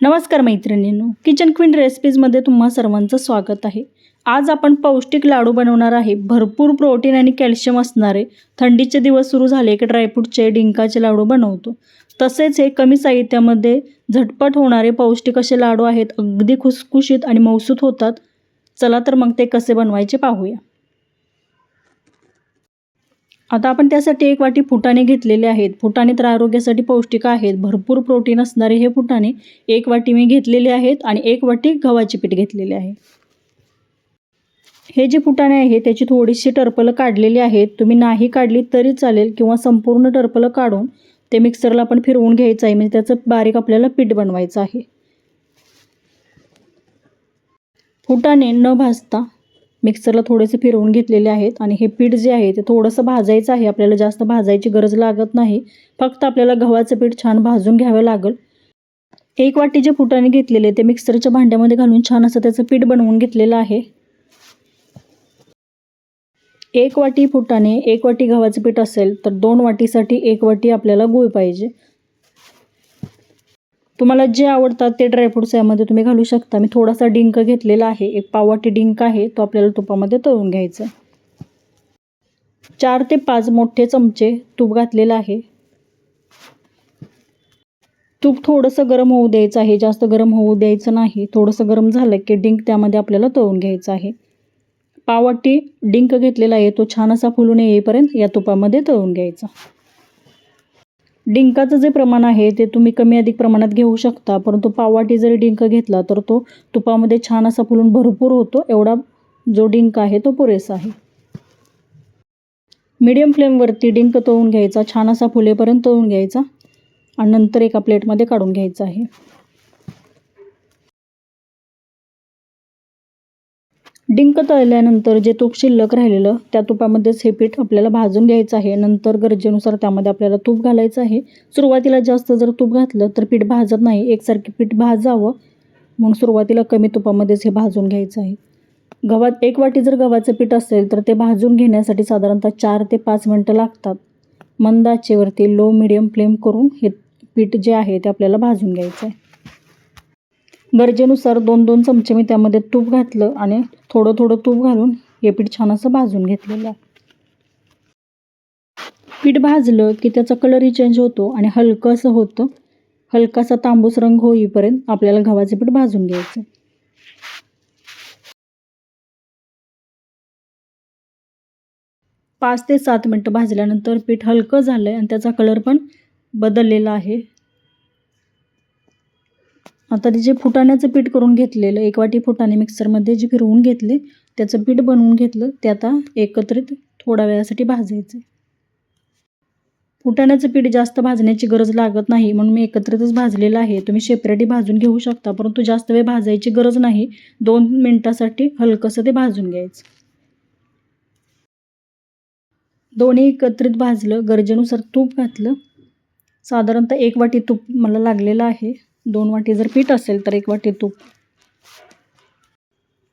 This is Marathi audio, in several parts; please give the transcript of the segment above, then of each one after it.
नमस्कार मैत्रिणींनो किचन क्वीन रेसिपीजमध्ये तुम्हा सर्वांचं स्वागत आहे. आज आपण पौष्टिक लाडू बनवणार आहे. भरपूर प्रोटीन आणि कॅल्शियम असणारे थंडीचे दिवस सुरू झाले की ड्रायफ्रूटचे डिंकाचे लाडू बनवतो. तसेच हे कमी साहित्यामध्ये झटपट होणारे पौष्टिक असे लाडू आहेत. अगदी खुसखुशीत आणि मौसूत होतात. चला तर मग ते कसे बनवायचे पाहूया. आता आपण त्यासाठी एक वाटी फुटाणे घेतलेले आहेत. फुटाणे तर आरोग्यासाठी पौष्टिक आहेत. भरपूर प्रोटीन असणारे हे फुटाणे एक वाटी मी घेतलेले आहेत आणि एक वाटी गव्हाचे पीठ घेतलेले आहे. हे जे फुटाणे आहे त्याची थोडीशी टरपलं काढलेली आहेत. तुम्ही नाही काढली तरी चालेल किंवा संपूर्ण टरपलं काढून ते मिक्सरला आपण फिरवून घ्यायचं आहे. म्हणजे त्याचं बारीक आपल्याला पीठ बनवायचं आहे. फुटाणे न भाजता मिक्सरला थोडेसे फिरवून घेतलेले आहेत आणि हे पीठ जे आहे ते थोडंसं भाजायचं आहे. आपल्याला जास्त भाजायची गरज लागत नाही. फक्त आपल्याला गव्हाचं पीठ छान भाजून घ्यावं लागेल. एक वाटी जे फुटाने घेतलेले ते मिक्सरच्या भांड्यामध्ये घालून छान असं त्याचं पीठ बनवून घेतलेलं आहे. एक वाटी फुटाने एक वाटी गव्हाचं पीठ असेल तर दोन वाटीसाठी एक वाटी आपल्याला गूळ पाहिजे. तुम्हाला जे आवडतात ते ड्रायफ्रूट्स यामध्ये तुम्ही घालू शकता. मी थोडासा डिंक घेतलेला आहे. एक पावाटी डिंक आहे. तो आपल्याला तुपामध्ये तळून घ्यायचा चार ते पाच मोठे चमचे तूप घातलेलं आहे. तूप थोडंसं गरम होऊ द्यायचं आहे. जास्त गरम होऊ द्यायचं नाही. थोडंसं गरम झालं की डिंक त्यामध्ये आपल्याला तळून घ्यायचं आहे. पावाटी डिंक घेतलेला आहे. तो छान असा फुलून येईपर्यंत या तुपामध्ये तळून घ्यायचा. डिंकाचं जे प्रमाण आहे ते तुम्ही कमी अधिक प्रमाणात घेऊ शकता. परंतु पावाटी जरी डिंक घेतला तर तो तुपामध्ये छान असा फुलून भरपूर होतो. एवढा जो डिंक आहे तो पुरेसा आहे. मीडियम फ्लेमवरती डिंक तळून घ्यायचा. छान असा फुलेपर्यंत तळून घ्यायचा. आणि नंतर एका प्लेटमध्ये काढून घ्यायचा आहे. डिंक तळल्यानंतर जे तूप शिल्लक राहिलेलं त्या तुपामध्येच हे पीठ आपल्याला भाजून घ्यायचं आहे. नंतर गरजेनुसार त्यामध्ये आपल्याला तूप घालायचं आहे. सुरुवातीला जास्त जर तूप घातलं तर पीठ भाजत नाही. एकसारखी पीठ भाजावं. म्हणून सुरुवातीला कमी तुपामध्येच हे भाजून घ्यायचं आहे. गव्हात एक वाटी जर गव्हाचं पीठ असेल तर ते भाजून घेण्यासाठी साधारणतः चार ते पाच मिनटं लागतात. मंद आचेवरती लो मिडियम फ्लेम करून हे पीठ जे आहे ते आपल्याला भाजून घ्यायचं आहे. गरजेनुसार दोन दोन चमचे मी त्यामध्ये तूप घातलं आणि थोडं थोडं तूप घालून हे पीठ छान असं भाजून घेतलेलं आहे. पीठ भाजलं की त्याचा कलरही चेंज होतो आणि हलकं असं होतं. हलकासा तांबूस रंग होईपर्यंत आपल्याला गव्हाचे पीठ भाजून घ्यायचं पाच ते सात मिनटं भाजल्यानंतर पीठ हलकं झालं आहे आणि त्याचा कलर पण बदललेला आहे. आता ते जे फुटाण्याचं पीठ करून घेतलेलं एक वाटी फुटाणे मिक्सरमध्ये जे फिरवून घेतले त्याचं पीठ बनवून घेतलं ते आता एकत्रित थोड्या वेळासाठी भाजायचं फुटाण्याचं पीठ जास्त भाजण्याची गरज लागत नाही म्हणून मी एकत्रितच भाजलेलं आहे. तुम्ही सेपरेटही भाजून घेऊ शकता परंतु जास्त वेळ भाजायची गरज नाही. दोन मिनटासाठी हलकंसं ते भाजून घ्यायचं. दोन्ही एकत्रित भाजलं गरजेनुसार तूप घातलं. साधारणतः एक वाटी तूप मला लागलेलं आहे. दोन वाटी जर पीठ असेल तर एक वाटी तूप.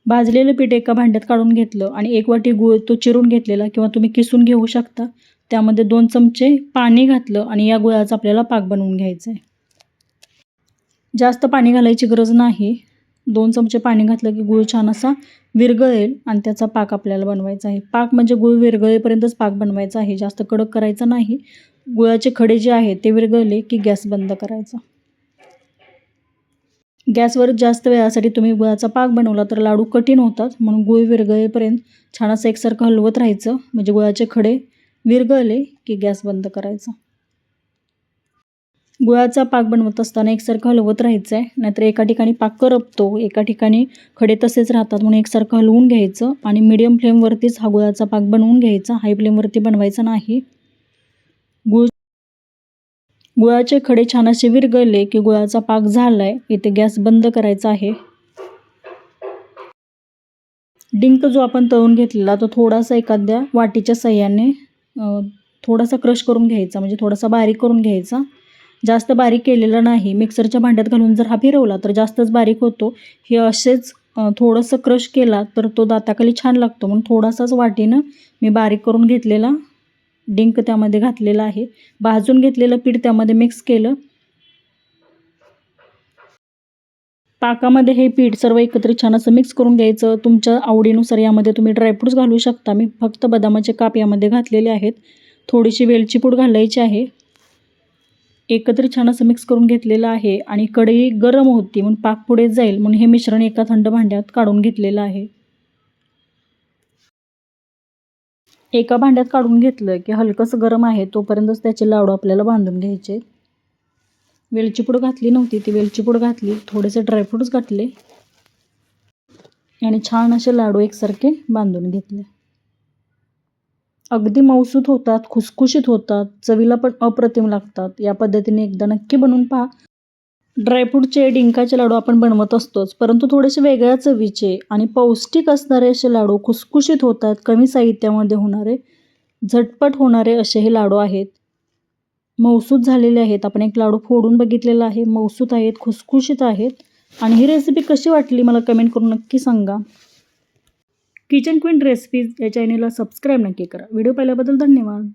भाजलेलं पीठ एका भांड्यात काढून घेतलं आणि एक वाटी गूळ तो चिरून घेतलेला किंवा तुम्ही किसून घेऊ शकता. त्यामध्ये दोन चमचे पाणी घातलं आणि या गुळाचा आपल्याला पाक बनवून घ्यायचा आहे जास्त पाणी घालायची गरज नाही. दोन चमचे पाणी घातलं की गूळ छान असा विरघळेल आणि त्याचा पाक आपल्याला बनवायचा आहे. पाक म्हणजे गूळ विरघळेपर्यंतच पाक बनवायचा आहे. जास्त कडक करायचा नाही. गुळाचे खडे जे आहेत ते विरघळले की गॅस बंद करायचा. गॅसवर जास्त वेळासाठी तुम्ही गुळाचा पाक बनवला तर लाडू कठीण होतात. म्हणून गुळ विरगळेपर्यंत छान असं एकसारखं हलवत राहायचं. म्हणजे गुळाचे खडे विरघळले की गॅस बंद करायचा. गुळाचा पाक बनवत असताना एकसारखं हलवत राहायचं आहे नाहीतर एका ठिकाणी पाक करपतो. एका ठिकाणी खडे तसेच राहतात. म्हणून एकसारखं हलवून घ्यायचं आणि मिडियम फ्लेमवरतीच हा गुळाचा पाक बनवून घ्यायचा. हाय फ्लेमवरती बनवायचा नाही. गुळ गुळाचे खडे छान असे विरगळले की गुळाचा पाक झाला आहे इथे गॅस बंद करायचा आहे. डिंक जो आपण तळून घेतलेला तो थोडासा एखाद्या वाटीच्या सह्याने थोडासा क्रश करून घ्यायचा म्हणजे थोडासा बारीक करून घ्यायचा. जास्त बारीक केलेला नाही. मिक्सरच्या भांड्यात घालून जर हा फिरवला तर जास्तच बारीक होतो. हे असेच थोडंसं क्रश केला तर तो दाताखाली छान लागतो. म्हणून थोडासाच वाटीनं मी बारीक करून घेतलेला. डिंक त्यामध्ये घातलेला आहे. भाजून घेतलेलं पीठ त्यामध्ये मिक्स केलं. पाकामध्ये हे पीठ सर्व एकत्रित छान असं मिक्स करून घ्यायचं. तुमच्या आवडीनुसार यामध्ये तुम्ही ड्रायफ्रूट्स घालू शकता. मी फक्त बदामाचे काप यामध्ये घातलेले आहेत. थोडीशी वेलची पूड घालायची आहे. एकत्र छान असं मिक्स करून घेतलेलं आहे. आणि कढई गरम होती म्हणून पाक पुढे जाईल म्हणून हे मिश्रण एका थंड भांड्यात काढून घेतलेलं आहे. एका भांड्यात काढून घेतलं की हलकंसं गरम आहे तोपर्यंतच त्याचे लाडू आपल्याला बांधून घ्यायचे वेलची पूड घातली नव्हती ती वेलची पूड घातली थोडेसे ड्रायफ्रूट्स घातले. आणि छान असे लाडू एकसारखे बांधून घेतले. अगदी मौसूत होतात खुसखुशीत होतात चवीला पण अप्रतिम लागतात. या पद्धतीने एकदा नक्की बनवून पहा. ड्रायफ्रूटचे डिंकाचे लाडू आपण बनवत असतोच परंतु थोडेसे वेगळ्या चवीचे आणि पौष्टिक असणारे असे लाडू खुसखुशीत होतात कमी साहित्यामध्ये होणारे झटपट होणारे असे हे लाडू आहेत. मौसूत झालेले आहेत. आपण एक लाडू फोडून बघितलेला आहे. मौसूत आहेत खुसखुशीत आहेत. आणि ही रेसिपी कशी वाटली मला कमेंट करून नक्की सांगा. किचन क्वीन रेसिपीज या चॅनेलला सबस्क्राईब नक्की करा. व्हिडिओ पाहिल्याबद्दल धन्यवाद.